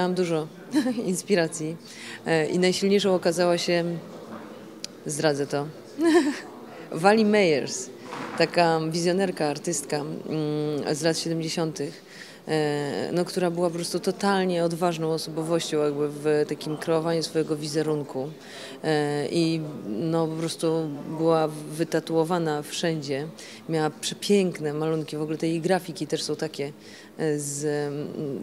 miałam dużo inspiracji e, i najsilniejszą okazała się, zdradzę to, Wally Meyers, taka wizjonerka, artystka mm, z lat 70., e, no, która była po prostu totalnie odważną osobowością jakby w takim kreowaniu swojego wizerunku e, i no, po prostu była wytatuowana wszędzie. Miała przepiękne malunki, w ogóle te jej grafiki też są takie z,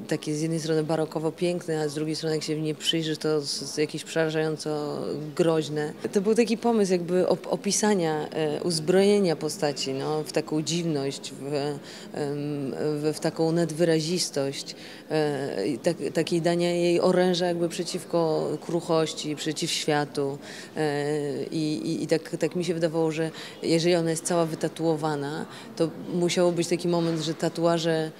takie z jednej strony barokowo piękne, a z drugiej strony jak się w nie przyjrzy, to jakieś przerażająco groźne. To był taki pomysł jakby opisania e, uzbrojenia postaci no, w taką dziwność, w, w, w taką nadwyrazistość, e, tak, takiej dania jej oręża jakby przeciwko kruchości, przeciw światu e, i, i, i tak, tak mi się wydawało, że jeżeli ona jest cała wytatuowana, to musiało być taki moment, że tatuaże że,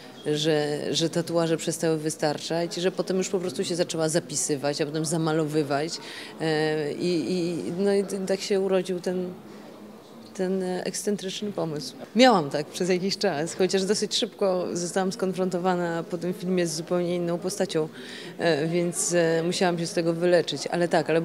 że tatuaże przestały wystarczać, że potem już po prostu się zaczęła zapisywać, a potem zamalowywać. E, I, i, no i tak się urodził ten, ten ekscentryczny pomysł. Miałam tak przez jakiś czas, chociaż dosyć szybko zostałam skonfrontowana po tym filmie z zupełnie inną postacią, e, więc e, musiałam się z tego wyleczyć. Ale tak, ale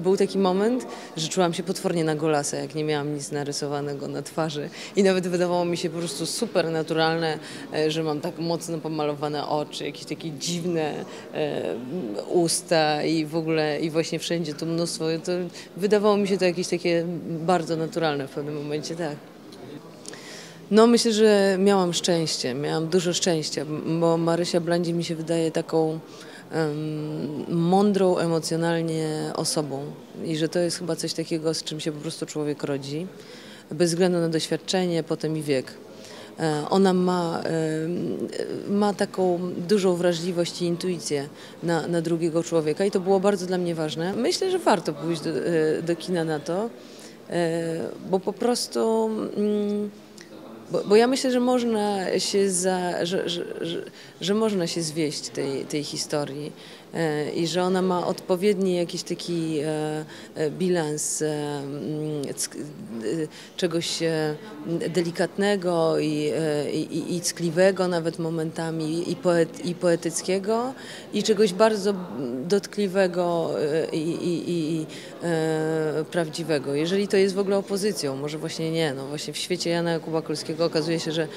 był, taki moment, że czułam się potwornie na golasa, jak nie miałam nic narysowanego na twarzy i nawet wydawało mi się po prostu super naturalne, e, że mam tak mocno pomalowane oczy, jakieś takie dziwne usta i w ogóle i właśnie wszędzie to mnóstwo. To wydawało mi się to jakieś takie bardzo naturalne pewnym momencie, tak. No myślę, że miałam szczęście, miałam dużo szczęścia, bo Marysia Blandzi mi się wydaje taką um, mądrą emocjonalnie osobą i że to jest chyba coś takiego, z czym się po prostu człowiek rodzi, bez względu na doświadczenie, potem i wiek. E, ona ma, ma taką dużą wrażliwość i intuicję na, na drugiego człowieka i to było bardzo dla mnie ważne. Myślę, że warto pójść do, e, do kina na to. E, bo po prostu. Mm, bo, bo, ja myślę, że można się za, że, że, że, że można się zwieść tej, tej historii i że ona ma odpowiedni jakiś taki e, bilans czegoś delikatnego i, i, i ckliwego nawet momentami i, poet, i poetyckiego i czegoś bardzo dotkliwego i, i, i prawdziwego. Jeżeli to jest w ogóle opozycją, może właśnie nie, no właśnie w świecie Jana Jakuba Kolskiego okazuje się, że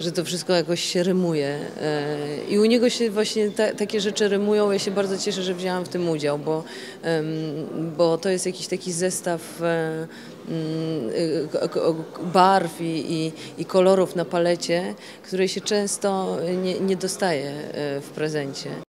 że to wszystko jakoś się rymuje. E, I u niego się właśnie ta, takie rzeczy rymują. Ja się bardzo cieszę, że wzięłam w tym udział, bo, bo to jest jakiś taki zestaw e, mm, barw i, i, i kolorów na palecie, której się często nie, nie dostaje e, w prezencie.